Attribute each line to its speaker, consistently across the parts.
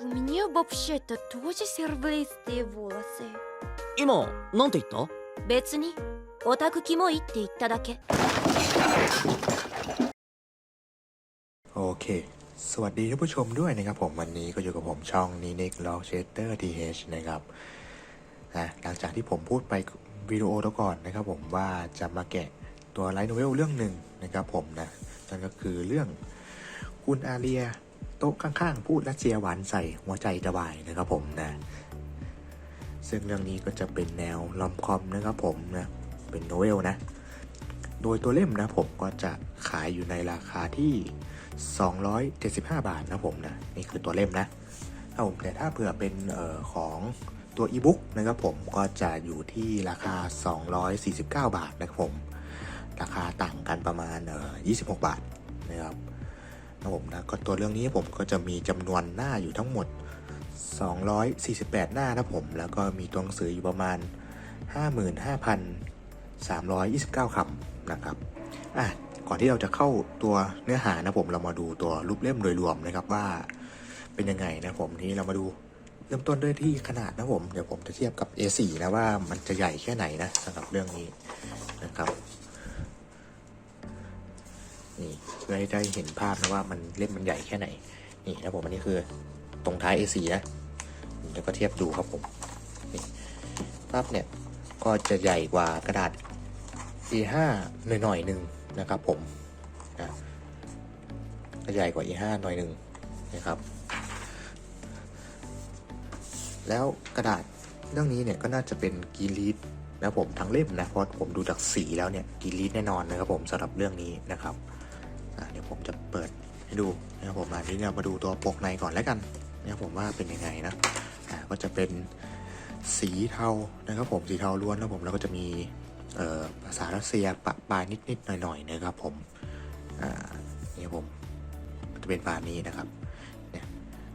Speaker 1: У меня вообще-то тоже серебристые волосы.
Speaker 2: 今なんて言った
Speaker 1: 別にオタクキモいって言っただけ
Speaker 3: โอเค สวัสดีท่านผู้ชมด้วยนะครับผมวันนี้ก็อยู่กับผมช่องนีนิกล็อกเชสเตอร์ทีเนะครับนะหลังจากที่ผมพูดไปวิดีโอตัวก่อนนะครับผมว่าจะมาแกะตัวไลท์โนเวลเรื่องหนึ่งนะครับผมนะนั่นก็คือเรื่องคุณอาเรีย โต๊ะข้างๆ พูดรัสเซียหวานใส่หัวใจจะวายนะครับผมนะ ซึ่งเรื่องนี้ก็จะเป็นแนวลอมคอมนะครับผมนะ เป็นโนเวลนะ โดยตัวเล่มนะผมก็จะขายอยู่ในราคาที่ 275 บาทนะผมนะ นี่คือตัวเล่มนะครับผมแต่ถ้าเผื่อเป็นออของตัวอีบุ๊กนะครับผมก็จะอยู่ที่ราคา 249 บาทนะครับผม ราคาต่างกันประมาณ 26 บาทนะครับ นะผมนะก็ตัวเรื่องนี้ผมก็จะมีจำนวนหน้าอยู่ทั้งหมด 248 หน้านะผม แล้วก็มีตัวหนังสืออยู่ประมาณ 55,329คำนะครับอะก่อนที่เราจะเข้าตัวเนื้อหานะผมเรามาดูตัวรูปเล่มโดยรวมนะครับว่าเป็นยังไงนะผมนี้เรามาดูเริ่มต้นด้วยที่ขนาดนะผม เดี๋ยวผมจะเทียบกับ A4 นะว่ามันจะใหญ่แค่ไหนนะสำหรับเรื่องนี้นะครับ นี่เพื่อให้ได้เห็นภาพนะว่ามันเล่มมันใหญ่แค่ไหน นี่นะผมอันนี้คือตรงท้าย A4 นะแล้วก็เทียบดูครับผมนี่ภาพเนี่ยก็จะใหญ่กว่ากระดาษ A5 หน่อยหน่อยหนึ่งนะครับผมนะก็ใหญ่กว่า A5 หน่อยหนึ่งนะครับ แล้วกระดาษเรื่องนี้เนี่ยก็น่าจะเป็นกรีลีดนะผมทั้งเล่มนะเพราะผมดูจากสีแล้วเนี่ยกรีลีดแน่นอนนะครับผมสำหรับเรื่องนี้นะครับ เดี๋ยวผมจะเปิดให้ดูนะครับผมอันนี้เรามาดูตัวปกในก่อนแล้วกันนะครับผมว่าเป็นยังไงนะก็จะเป็นสีเทานะครับผมสีเทาล้วนแล้วผมแล้วก็จะมีภาษารัสเซียปะปลายนิดๆหน่อยๆนะครับผมอ่านี่ผมจะเป็นปานนี้นะครับเนี่ย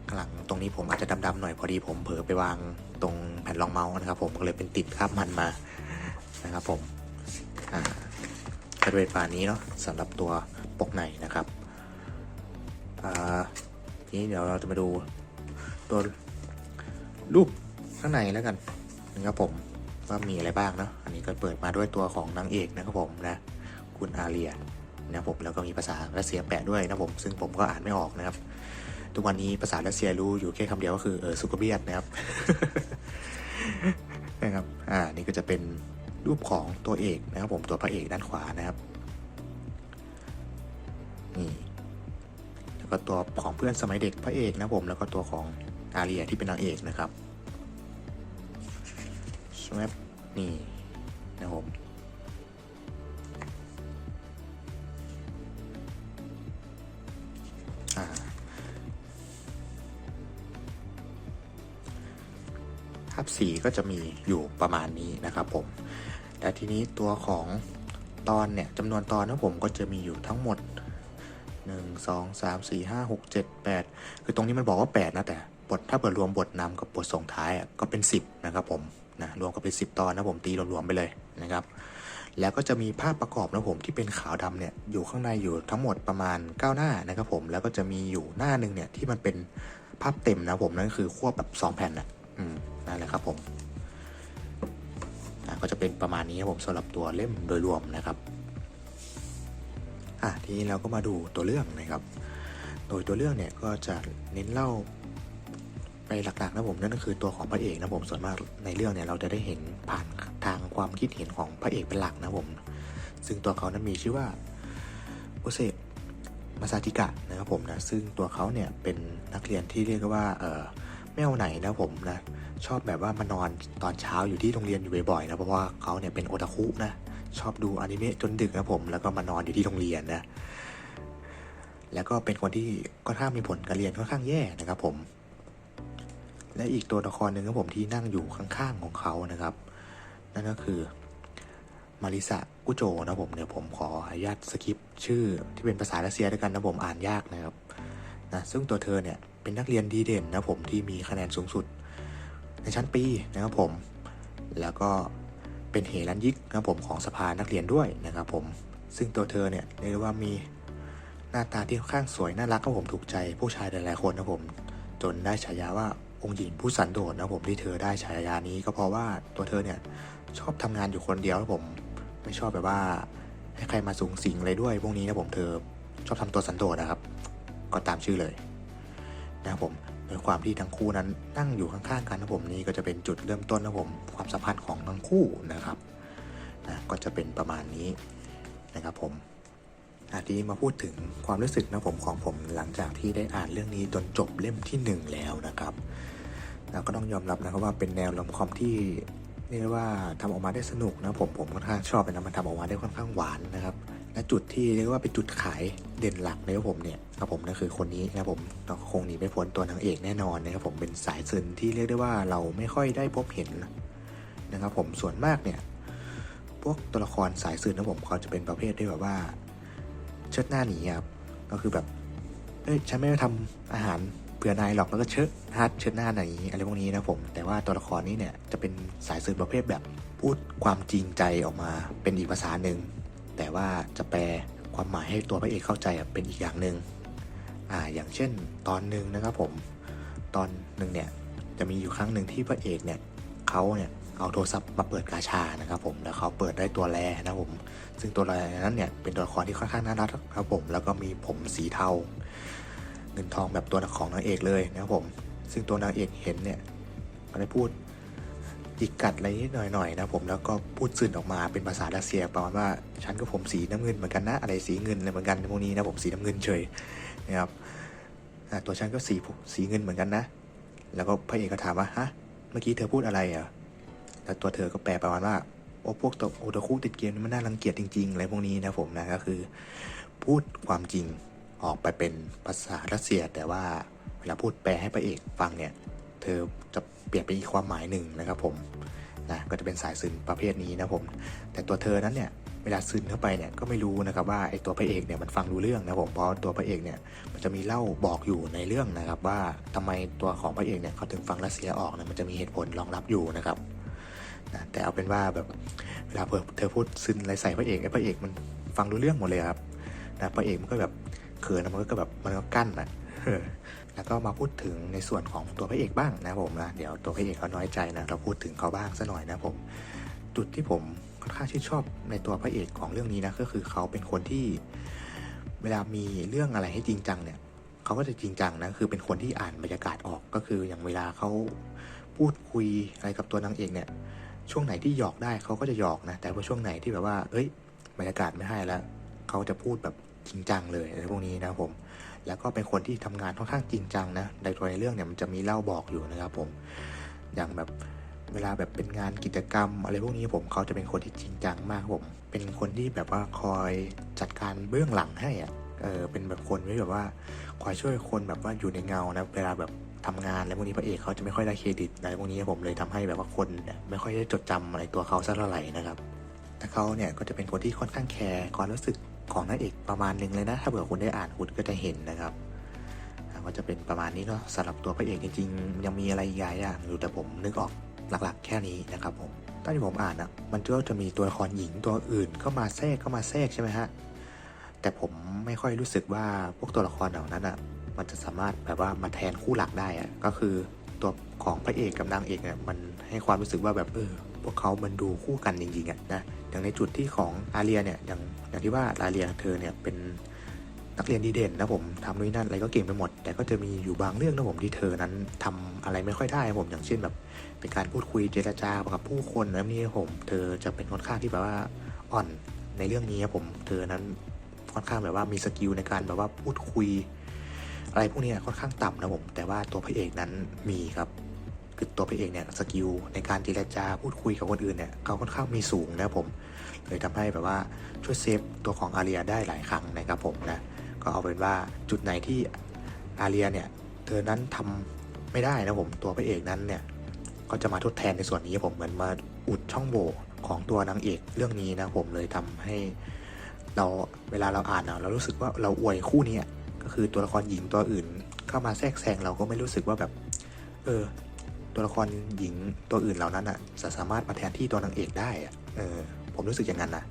Speaker 3: ข้างหลังตรงนี้ผมอาจจะดำๆหน่อยพอดีผมเผลอไปวางตรงแผ่นรองเมาส์นะครับ ผมก็เลยเป็นติดคราบมันมานะครับผมอ่า ก็จะเป็นปานี้เนาะสำหรับตัวปกในนะครับอ่าทีนี้เดี๋ยวเราจะมาดูตัวรูปข้างในแล้วกันนะครับผมว่ามีอะไรบ้างเนาะอันนี้ก็เปิดมาด้วยตัวของนางเอกนะครับผมนะคุณอาเรียนะครับผมแล้วก็มีภาษารัสเซียแปะด้วยนะผมซึ่งผมก็อ่านไม่ออกนะครับ ทุกวันนี้ภาษารัสเซียรู้อยู่แค่คำเดียวก็คือเออสุกเบียดนะครับนะครับอ่านี่ก็จะเป็น รูปของตัวเอกนะครับผมตัวพระเอกด้านขวานะครับนี่แล้วก็ตัวของเพื่อนสมัยเด็กพระเอกนะครับผมแล้วก็ตัวของอาเรียที่เป็นนางเอกนะครับสวปนี่ับ สีก็จะมีอยู่ประมาณนี้นะครับผมแต่ทีนี้ตัวของตอนเนี่ยจำนวนตอนนะผมก็จะมีอยู่ทั้งหมด 1 2 3 4 5 6 7 8 คือตรงนี้มันบอกว่า 8 นะ แต่บทถ้าเปิดรวมบทนำกับบทส่งท้ายอะก็เป็น 10 นะครับผมนะรวมกันเป็น 10 ตอนนะผมตีรวมๆไปเลยนะครับแล้วก็จะมีภาพประกอบนะผมที่เป็นขาวดำเนี่ยอยู่ข้างในอยู่ทั้งหมดประมาณ 9 หน้านะครับผมแล้วก็จะมีอยู่หน้าหนึ่งเนี่ยที่มันเป็นภาพเต็มนะผมนั่นคือควบแบบ 2 แผ่นนะ อืมนั่นแหละครับผมก็จะเป็นประมาณนี้ครับผมสำหรับตัวเล่มโดยรวมนะครับอะทีนี้เราก็มาดูตัวเรื่องนะครับ โดยตัวเรื่องเนี่ยก็จะเน้นเล่าไปหลักๆนะผมนั่นก็คือตัวของพระเอกนะผมส่วนมากในเรื่องเนี่ยเราจะได้เห็นผ่านทางความคิดเห็นของพระเอกเป็นหลักนะผม ซึ่งตัวเขานั้นมีชื่อว่าโอเซมาซาติกะนะครับผมนะซึ่งตัวเขาเนี่ยเป็นนักเรียนที่เรียกว่าเออ ไม่เอาไหนนะผมนะ ชอบแบบว่ามานอนตอนเช้าอยู่ที่โรงเรียนอยู่บ่อยๆนะเพราะว่าเขาเนี่ยเป็นโอตาคุนะ ชอบดูอนิเมะจนดึกนะผม แล้วก็มานอนอยู่ที่โรงเรียนนะ แล้วก็เป็นคนที่ค่อนข้างมีผลการเรียนค่อนข้างแย่นะครับผม และอีกตัวละครหนึ่งครับผมที่นั่งอยู่ข้างๆของเขานะครับ นั่นก็คือมาริสะกุโจนะผมเดี๋ยวผมขออนุญาตสกิปชื่อที่เป็นภาษารัสเซียด้วยกันนะผมอ่านยากนะครับนะซึ่งตัวเธอเนี่ย เป็นนักเรียนดีเด่นนะผมที่มีคะแนนสูงสุด ในชั้นปีนะครับผม แล้วก็เป็นเฮรันยิกนะครับผมของสภานักเรียนด้วยนะครับผม ซึ่งตัวเธอเนี่ยเรียกว่ามีหน้าตาที่ค่อนข้างสวยน่ารักครับผมถูกใจผู้ชายหลายๆคนนะผม จนได้ฉายาว่าองค์หญิงผู้สันโดษนะผมที่เธอได้ฉายานี้ก็เพราะว่าตัวเธอเนี่ยชอบทำงานอยู่คนเดียวแล้วผมไม่ชอบแบบว่าให้ใครมาสูงสิงอะไรด้วยพวกนี้นะผมเธอชอบทำตัวสันโดษนะครับ ก็ตามชื่อเลย นะครับผมโดยความที่ทั้งคู่นั้นนั่งอยู่ข้างๆกันนะผมนี่ก็จะเป็นจุดเริ่มต้นนะผมความสัมพันธ์ของทั้งคู่นะครับนะก็จะเป็นประมาณนี้นะครับผมอาทีนี้มาพูดถึงความรู้สึกนะผมของผมหลังจากที่ได้อ่านเรื่องนี้จนจบเล่มที่หนึ่งแล้วนะครับแล้วก็ต้องยอมรับนะครับว่าเป็นแนวลอมคอมที่เรียกว่าทำออกมาได้สนุกนะผมผมค่อนข้างชอบเป็นนะมันทำออกมาได้ค่อนข้างหวานนะครับ และจุดที่เรียกว่าเป็นจุดขายเด่นหลักในผมเนี่ยครับผมนั่นคือคนนี้นะครับผมเราคงหนีไม่พ้นตัวนางเอกแน่นอนนะครับผมเป็นสายซึนที่เรียกได้ว่าเราไม่ค่อยได้พบเห็นนะครับผมส่วนมากเนี่ยพวกตัวละครสายซึนนะผมเขาจะเป็นประเภทที่แบบว่าเชิดหน้าหนีครับก็คือแบบเอ้ยฉันไม่ได้ทำอาหารเผื่อนายหรอกแล้วก็เชิดฮัดเชิดหน้าหนีอะไรพวกนี้นะผม แต่ว่าตัวละครนี้เนี่ยจะเป็นสายซึนประเภทแบบพูดความจริงใจออกมาเป็นอีกภาษาหนึ่ง แต่ว่าจะแปลความหมายให้ตัวพระเอกเข้าใจเป็นอีกอย่างหนึ่งอ่าอย่างเช่น ตอนหนึ่งนะครับผม ตอนหนึ่งเนี่ยจะมีอยู่ครั้งหนึ่งที่พระเอกเนี่ยเขาเนี่ยเอาโทรศัพท์มาเปิดกาชานะครับผมแล้วเขาเปิดได้ตัวแรนะครับผม ซึ่งตัวแรนั้นเนี่ยเป็นตัวละครที่ค่อนข้างน่ารักครับผมแล้วก็มีผมสีเทาเงินทองแบบตัวของนางเอกเลยนะครับผม ซึ่งตัวนางเอกเห็นเนี่ยก็ได้พูด จิกกัดอะไรนิดหน่อยๆนะผมแล้วก็พูดซึนออกมาเป็นภาษารัสเซียประมาณว่าฉันก็ผมสีน้ำเงินเหมือนกันนะอะไรสีเงินอะไรเหมือนกันพวกนี้นะผมสีน้ำเงินเฉยนะครับตัวฉันก็สีสีเงินเหมือนกันนะ แล้วก็พระเอกก็ถามว่าฮะเมื่อกี้เธอพูดอะไรอะแล้วตัวเธอก็แปลประมาณว่าโอ้พวกตัวโอตาคุติดเกมนี่มันน่ารังเกียจจริงๆอะไรพวกนี้นะผมนะก็คือ พูดความจริงออกไปเป็นภาษารัสเซีย แต่ว่าเวลาพูดแปลให้พระเอกฟังเนี่ย เธอจะ เปลี่ยนไปอีกความหมายหนึ่งนะครับผมนะก็จะเป็นสายซึนประเภทนี้นะผม แต่ตัวเธอนั้นเนี่ยเวลาซึนเข้าไปเนี่ยก็ไม่รู้นะครับว่าไอ้ตัวพระเอกเนี่ยมันฟังรู้เรื่องนะผมเพราะตัวพระเอกเนี่ยมันจะมีเล่าบอกอยู่ในเรื่องนะครับ ว่าทำไมตัวของพระเอกเนี่ยเขาถึงฟังรัสเซียออกเนี่ยมันจะมีเหตุผลรองรับอยู่นะครับนะแต่เอาเป็นว่าแบบเวลาเธอพูดซึนอะไรใส่พระเอกไอ้พระเอกมันฟังรู้เรื่องหมดเลยครับนะพระเอกมันก็แบบเขินนมันก็แบบมันก็กั้นนะ แล้วก็มาพูดถึงในส่วนของตัวพระเอกบ้างนะผมนะเดี๋ยวตัวพระเอกเขาน้อยใจนะเราพูดถึงเขาบ้างสัหน่อยนะผมจุดที่ผมค่อนข้างชื่นชอบในตัวพระเอกของเรื่องนี้นะก็คือเขาเป็นคนที่เวลามีเรื่องอะไรให้จริงจังเนี่ยเขาก็จะจริงจังนะคือเป็นคนที่อ่านบรรยากาศออกก็คืออย่างเวลาเขาพูดคุยอะไรกับตัวนางเอกเนี่ย ช่วงไหนที่หยอกได้เขาก็จะหยอกนะ แต่ว่าช่วงไหนที่แบบว่า เอ้ยบรรยากาศไม่ให้แล้วเขาจะพูดแบบจริงจังเลยอะไรพวกนี้นะผม แล้วก็เป็นคนที่ทำงานค่อนข้างจริงจังนะในตัวในเรื่องเนี่ยมันจะมีเล่าบอกอยู่นะครับผมอย่างแบบเวลาแบบเป็นงานกิจกรรม อะไรพวกนี้ผมเขาจะเป็นคนที่จริงจังมากผมเป็นคนที่แบบว่าคอยจัดการเบื้องหลังให้อะเออเป็นแบบคนที่แบบว่าคอยช่วยคนแบบว่าอยู่ในเงานะเวลาแบบทำงานอะไรพวกนี้พระเอกเขาจะไม่ค่อยได้เครดิตอะไรพวกนี้ผมเลยทำให้แบบว่าคนไม่ค่อยได้จดจำอะไรตัวเขาสักเท่าไหร่นะครับแต่เขาเนี่ยก็จะเป็นคนที่ค่อนข้างแคร์ความรู้สึก ของนางเอกประมาณหนึงเลยนะ ถ้าเผื่อคุณได้อ่านคุณก็จะเห็นนะครับก็จะเป็นประมาณนี้เนาะสำหรับตัวพระเอกจริงๆ ยังมีอะไรอีกหลายอย่างอยู่แต่ผมนึกออกหลักๆ แค่นี้นะครับผมตอนที่ผมอ่านอะมันก็จะมีตัวละครหญิงตัวอื่นเข้ามาแทรกเข้ามาแทรกใช่ไหมฮะแต่ผมไม่ค่อยรู้สึกว่าพวกตัวละครเหล่านั้นอะมันจะสามารถแบบว่ามาแทนคู่หลักได้อะก็คือตัวของพระเอกกับนางเอกเนี่ยมันให้ความรู้สึกว่าแบบเออพวกเขามันดูคู่กันจริงๆอะนะ อย่างในจุดที่ของอาเรียเนี่ยอย่างอย่างที่ว่าอาเรียเธอเนี่ยเป็นนักเรียนดีเด่นนะผมทำนู่นนั่นอะไรก็เก่งไปหมด แต่ก็จะมีอยู่บางเรื่องนะผมที่เธอนั้นทำอะไรไม่ค่อยได้ผมอย่างเช่นแบบ เป็นการพูดคุยเจรจากับผู้คนแล้วนี่ผม เธอจะเป็นค่อนข้างที่แบบว่าอ่อนในเรื่องนี้ครับผม เธอนั้นค่อนข้างแบบว่ามีสกิลในการแบบว่าพูดคุย อะไรพวกนี้ค่อนข้างต่ำนะผม แต่ว่าตัวพระเอกนั้นมีครับ คือตัวพระเอกเนี่ยสกิลในการเจรจาพูดคุยกับคนอื่นเนี่ยเขาค่อนข้างมีสูงนะผมเลยทำให้แบบว่าช่วยเซฟตัวของอาเรียได้หลายครั้งนะครับผมนะก็เอาเป็นว่าจุดไหนที่อาเรียเนี่ยเธอนั้นทำไม่ได้นะผมตัวพระเอกนั้นเนี่ยก็จะมาทดแทนในส่วนนี้ผมเหมือนมาอุดช่องโหว่ของตัวนางเอกเรื่องนี้นะผมเลยทำให้เราเวลาเราอ่านอะเรารู้สึกว่าเราอวยคู่เนี้ยก็คือตัวละครหญิงตัวอื่น เข้ามาแทรกแซงเราก็ไม่รู้สึกว่าแบบ เออ ตัวละครหญิงตัวอื่นเหล่านั้นอะจะสามารถมาแทนที่ตัวนางเอกได้อะเออผมรู้สึกอย่างนั้นนะ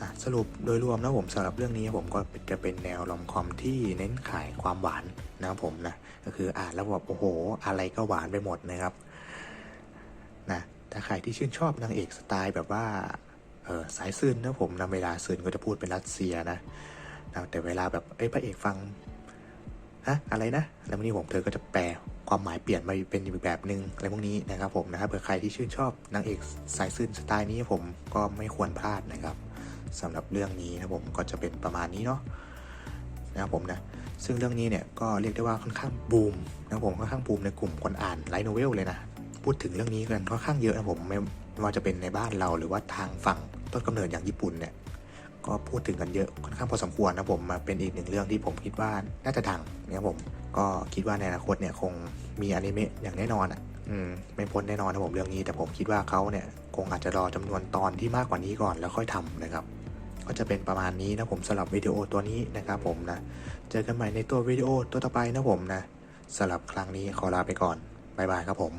Speaker 3: อะสรุปโดยรวมนะผมสำหรับเรื่องนี้ผมก็จะเป็นแนวลอมคอมที่เน้นขายความหวานนะผมนะก็คืออ่านแล้วแบบโอ้โห อะไรก็หวานไปหมดนะครับนะถ้าใครที่ชื่นชอบนางเอกสไตล์แบบว่าเออสายซึนนะผมนะเวลาซึนก็จะพูดเป็นรัสเซียนะนะแต่เวลาแบบเอ้ยพระเอกฟัง ฮะอะไรนะแล้ววันนี้ผมเธอก็จะแปลความหมายเปลี่ยนมาเป็นอีกแบบหนึ่งอะไรพวกนี้นะครับผมนะครับเผื่อใครที่ชื่นชอบนางเอกสายซึนสไตล์นี้ผมก็ไม่ควรพลาดนะครับสำหรับเรื่องนี้นะผมก็จะเป็นประมาณนี้เนาะนะครับผมนะซึ่งเรื่องนี้เนี่ยก็เรียกได้ว่าค่อนข้างบูมนะผมค่อนข้างบูมในกลุ่มคนอ่านไลท์โนเวลเลยนะพูดถึงเรื่องนี้กันค่อนข้างเยอะนะผมไม่ไม่ว่าจะเป็นในบ้านเราหรือว่าทางฝั่งต้นกำเนิดอย่างญี่ปุ่นเนี่ย ก็พูดถึงกันเยอะค่อนข้างพอสมควรนะผมมาเป็นอีกหนึ่งเรื่องที่ผมคิดว่าน่าจะดังนะครับผมก็คิดว่าในอนาคตเนี่ยคงมีอนิเมะอย่างแน่นอนอะอืมไม่พ้นแน่นอนนะผมเรื่องนี้ แต่ผมคิดว่าเขาเนี่ยคงอาจจะรอจำนวนตอนที่มากกว่านี้ก่อนแล้วค่อยทำนะครับ ก็จะเป็นประมาณนี้นะผมสำหรับวิดีโอตัวนี้นะครับผมนะเจอกันใหม่ในตัววิดีโอตัวต่อไปนะผมนะสำหรับครั้งนี้ขอลาไปก่อนบายบายครับผม